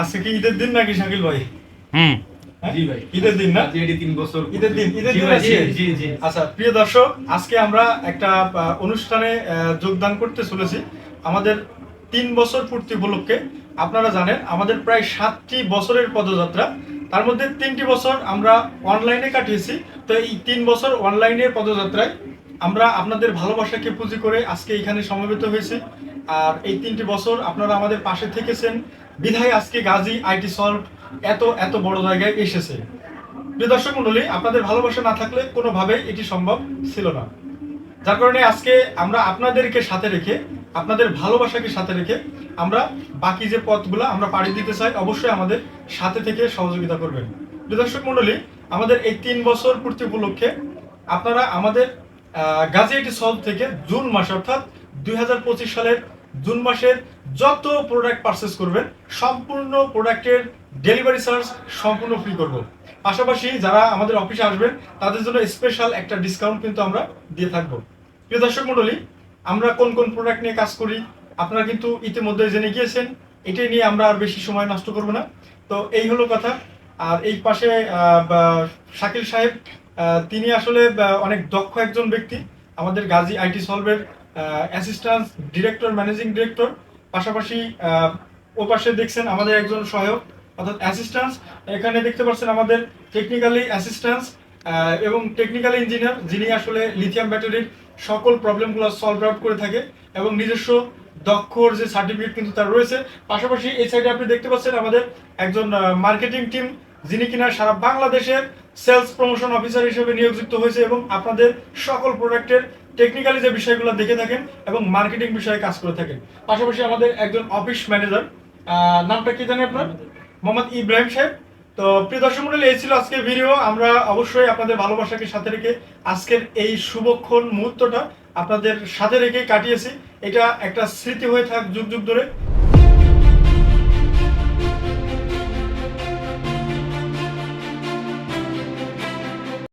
আজকে কি ঈদের দিন নাকি শাকিল ভাই? হুম। হ্যাঁ? জি ভাই। ঈদের দিন না? তিন বছর ঈদের দিন ঈদের দিন ভাই, আজকে? জি, জি জি। আচ্ছা প্রিয় দর্শক আজকে আমরা একটা অনুষ্ঠানে যোগদান করতে চলেছি। আমাদের তিন বছর পূর্তি উপলক্ষে আপনারা জানেন আমাদের প্রায় সাতটি বছরের পদযাত্রা। তার মধ্যে তিনটি বছর আমরা অনলাইনে কাটিয়েছি। তো এই তিন বছর অনলাইনের পদযাত্রায় আমরা আপনাদের ভালোবাসাকে পুঁজি করে আজকে এখানে সমবেত হয়েছি। আর এই তিনটি বছর আপনারা আমাদের পাশে থেকেছেন। বিধায় আজকে গাজী আইটি সলভ এত এত বড় জায়গায় এসেছে। প্রিয় দর্শক মন্ডলী আপনাদের ভালোবাসা না থাকলে কোনোভাবেই এটি সম্ভব ছিল না। যার কারণে আজকে আমরা আপনাদেরকে সাথে রেখে, আপনাদের ভালোবাসাকে সাথে রেখে আমরা বাকি যে পথগুলো আমরা পাড়ি দিতে চাই, অবশ্যই আমাদের সাথে থেকে সহযোগিতা করবেন। প্রিয় দর্শক মন্ডলী আমাদের এই তিন বছর পূর্তি উপলক্ষে আপনারা আমাদের গাজিয়াটি সলভ থেকে জুন মাস অর্থাৎ দুই হাজার পঁচিশ সালের জুন মাসের যত প্রোডাক্ট পারচেস করবেন, সম্পূর্ণ প্রোডাক্টের ডেলিভারি চার্জ সম্পূর্ণ ফ্রি করব। পাশাপাশি যারা আমাদের অফিসে আসবেন, তাদের জন্য স্পেশাল একটা ডিসকাউন্ট কিন্তু আমরা দিয়ে থাকব। প্রিয় দর্শক মণ্ডলী, আমরা কোন কোন প্রোডাক্ট নিয়ে কাজ করি, আপনারা কিন্তু ইতিমধ্যে জেনে গিয়েছেন এটাই নিয়ে আমরা আর বেশি সময় নষ্ট করব না। তো এই হলো কথা। আর এই পাশে শাকিল সাহেব তিনি আসলে অনেক দক্ষ একজন ব্যক্তি। আমাদের গাজী আইটি সলভের অ্যাসিস্ট্যান্ট ডিরেক্টর ম্যানেজিং ডিরেক্টর পাশাপাশি আহ, ও পাশে দেখছেন আমাদের একজন সহায়ক অর্থাৎ অ্যাসিস্ট্যান্স এখানে দেখতে পাচ্ছেন আমাদের টেকনিক্যালি অ্যাসিস্ট্যান্স এবং টেকনিক্যাল ইঞ্জিনিয়ার যিনি আসলে লিথিয়াম ব্যাটারির সকল প্রবলেমগুলো সলভ আউট করে থাকে এবং নিজস্ব দক্ষর যে সার্টিফিকেট কিন্তু তার রয়েছে। পাশাপাশি এই সাইডে আপনি দেখতে পাচ্ছেন আমাদের একজন মার্কেটিং টিম যিনি কিনা সারা বাংলাদেশের সেলস প্রমোশন অফিসার হিসেবে নিয়োগযুক্ত হয়েছে এবং আপনাদের সকল প্রোডাক্টের টেকনিক্যালি যে বিষয়গুলো দেখে থাকেন এবং মার্কেটিং বিষয়ে কাজ করে থাকেন। পাশাপাশি আমাদের একজন অফিস ম্যানেজার নামটা কি জানি আপনার? মোহাম্মদ ইব্রাহিম সাহেব। তো প্রিয় দর্শক মন্ডলী, এই ছিল আজকের ভিডিও আমরা অবশ্যই আপনাদের ভালোবাসাকে সাথে রেখে আজকের এই শুভক্ষণ মুহূর্তটা আপনাদের সাথে রেখে কাটিয়েছি। এটা একটা স্মৃতি হয়ে থাক যুগ যুগ ধরে।